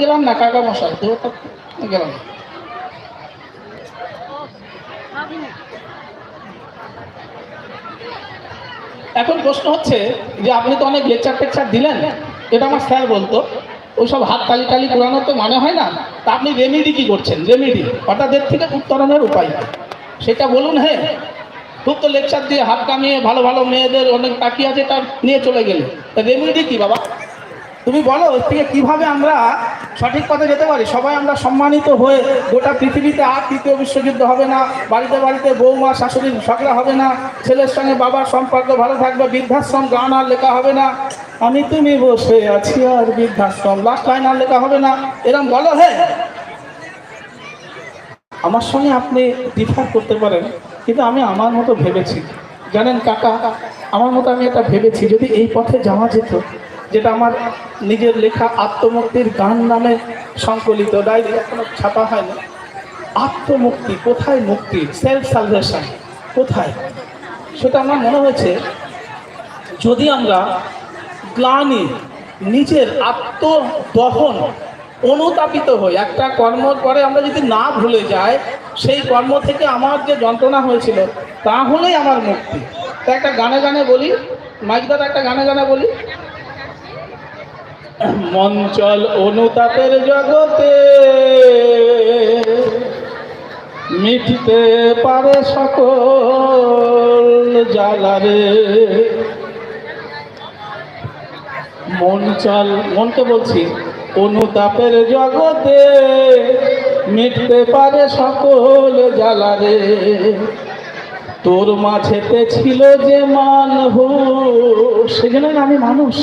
গেলাম না, কাকা মশাই? দেহতত্ত্ব গেলাম। এখন প্রশ্ন হচ্ছে যে, আপনি তো অনেক লেকচার টেকচার দিলেন, এটা আমার স্যার বলতো, ওইসব হাত তালি টালি পুরানো তো মানে হয় না, তা আপনি রেমেডি কি করছেন? রেমেডি হঠাৎ থেকে উত্তরণের উপায়। সেটা বলুন হ্যাঁ। খুব লেকচার দিয়ে হাত কামিয়ে ভালো ভালো মেয়েদের অনেক তাকিয়ে আছে, তার নিয়ে চলে গেলে। রেমেডি কি বাবা? তুমি বলো, এর থেকে কীভাবে আমরা সঠিক পথে যেতে পারি? সবাই আমরা সম্মানিত হয়ে গোটা পৃথিবীতে আর তৃতীয় বিশ্বযুদ্ধ হবে না, বাড়িতে বাড়িতে বৌমা, শাশুড়ির ঝগড়া হবে না, ছেলের সঙ্গে বাবার সম্পর্ক ভালো থাকবে, বৃদ্ধাশ্রম গান আর লেখা হবে না। আমি তুমি বসে আছি আর বৃদ্ধাশ্রম লাস্ট লাইন আর লেখা হবে না। এরকম বলো হ্যাঁ? আমার সঙ্গে আপনি ডিফার করতে পারেন। কিন্তু আমি আমার মতো ভেবেছি। জানেন কাকা, আমার মতো আমি এটা ভেবেছি, যদি এই পথে যাওয়া যেত, যেটা আমার নিজের লেখা আত্মমুক্তির গান নামে সংকলিত, ডায়েরি এখনও ছাপা হয়নি। আত্মমুক্তি, কোথায় মুক্তি? সেলফ সালভেশন, কোথায়? সেটা আমার মনে হয়েছে, যদি আমরা গ্লানি, নিজের আত্মদহন অনুতাপিত হই। একটা কর্ম করে আমরা যদি না ভুলে যাই, সেই কর্ম থেকে আমার যে যন্ত্রণা হয়েছিল, তাহলেই আমার মুক্তি। তা একটা গানে গানে বলি মাইকদার একটা গানে গানে বলি। মঞ্চল অনুতাপের জগতে, মিটিতে পারে সকল জ্বালারে মন চল, মনকে বলছি অনুতাপের জগতে মিটতে পারে সকল জ্বালারে। তোর মাঝেতে ছিল যে মানহুস সেজন্য আমি মানুষ।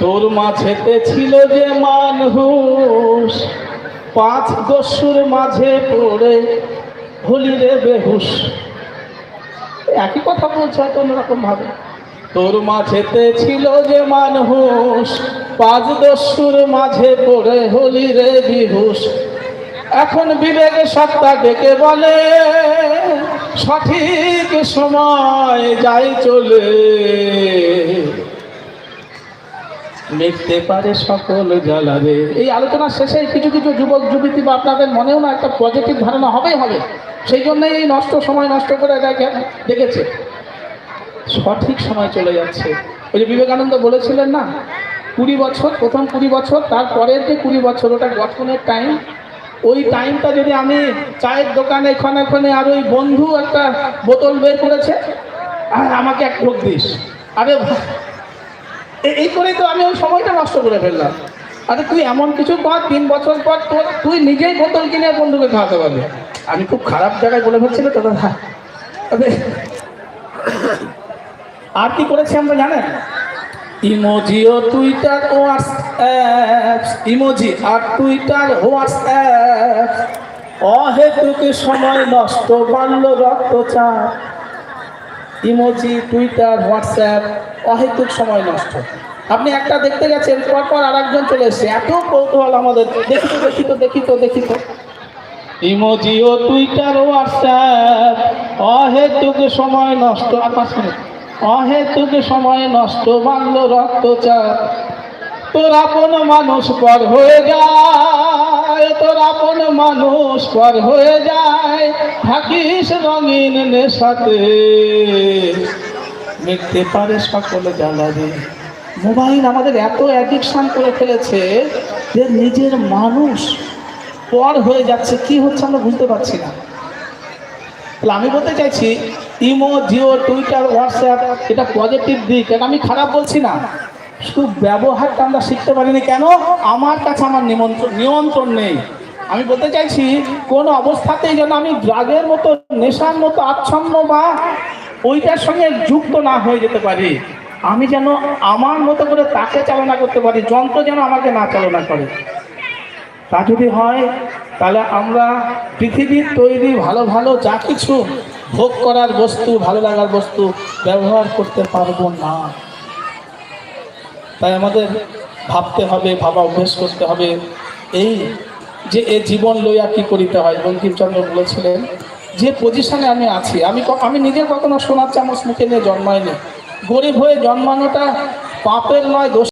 তোর মাঝেতে ছিল যে মানহুস পাঁচ দস্যুর মাঝে পড়ে হলি রে বেহুশ। একই কথা বলছে হয়তো অন্যরকম ভাবে। তোর মাঝেতে ছিল যে মানহুস পাঁচ দস্যুর মাঝে পড়ে হলি রে বিহুস এখন বিবেক সত্তা ডেকে বলে, সঠিক সময় যাই চলে। মিটতে পারে সকল জ্বালারে এই আলোচনার শেষে কিছু কিছু যুবক, যুবতী বা আপনাদের মনেও না একটা পজিটিভ ধারণা হবেই হবে। সেই জন্যই এই নষ্ট সময় নষ্ট করে দেখে- দেখেছে। সঠিক সময় চলে যাচ্ছে। ওই যে বিবেকানন্দ বলেছিলেন না কুড়ি বছর, প্রথম কুড়ি বছর তারপরের যে কুড়ি বছর, ওটা গঠনের টাইম ওই টাইমটা যদি আমি চায়ের দোকানে ক্ষণে ক্ষণে আর ওই বন্ধু একটা বোতল বের করেছে, আর আমাকে এক ঢোক দিস। আরে এই করেই তো আমি ওই সময়টা নষ্ট করে ফেললাম। আরে তুই এমন কিছু কর, তিন বছর পর তোর, তুই নিজেই বোতল কিনে বন্ধুকে খাওয়াতে পারবি। আমি খুব খারাপ জায়গায় বলে ফেলছিল তো দাদা আর কি করেছি আমরা জানেন? ইমোজি ও টুইটার হোয়াটসঅ্যাপ। ইমোজি আর টুইটার, হোয়াটসঅ্যাপ। অহেতুক সময় নষ্ট বাড়ল রক্তচাপ। ইমোজি, টুইটার, হোয়াটসঅ্যাপ, অহেতুক সময় নষ্ট। আপনি একটা দেখতে গেছেন পর পর আর একজন চলে এসছে। এত কৌতূহল আমাদের। দেখি তো দেখি তো দেখি তো দেখি তো ইমোজি ও টুইটার, হোয়াটসঅ্যাপ, অহেতুক সময় নষ্ট। আর পাঁচ মিনিট। অহেতুক সময় নষ্ট বাংল রক্তচাপ তোর আপন মানুষ পর হয়ে যায়, তোর আপন মানুষ পর হয়ে যায়, থাকিস রঙিন নেশাতে। মিটতে পারে সকল জ্বালারে মোবাইল আমাদের এত অ্যাডিকশান করে ফেলেছে যে নিজের মানুষ পর হয়ে যাচ্ছে, কি হচ্ছে আমরা বুঝতে পারছি না। তাহলে আমি বলতে চাইছি ইমো জিও টুইটার হোয়াটসঅ্যাপ এটা পজিটিভ দিক। এটা আমি খারাপ বলছি না। শুধু ব্যবহারটা আমরা শিখতে পারিনি। কেন? আমার কাছে আমার নিমন্ত্রণ নিয়ন্ত্রণ নেই। আমি বলতে চাইছি, কোন অবস্থাতেই যেন আমি ড্রাগের মতো, নেশার মতো, আচ্ছন্ন বা ওইটার সঙ্গে যুক্ত না হয়ে যেতে পারি। আমি যেন আমার মতো করে তাকে চালনা করতে পারি, যন্ত্র যেন আমাকে না চালনা করে। তা যদি হয়, তাহলে আমরা পৃথিবীর তৈরি ভালো ভালো যা কিছু ভোগ করার বস্তু, ভালো লাগার বস্তু ব্যবহার করতে পারব না। তাই আমাদের ভাবতে হবে, ভাবা অভ্যেস করতে হবে, এই যে এ জীবন লইয়া কি করিতে হয়? বঙ্কিমচন্দ্র বলেছিলেন, যে পজিশনে আমি আছি, আমি আমি নিজে কখনো সোনার চামচ মুখে নিয়ে জন্মাইনি। গরিব হয়ে জন্মানোটা পাপের নয়, দোষ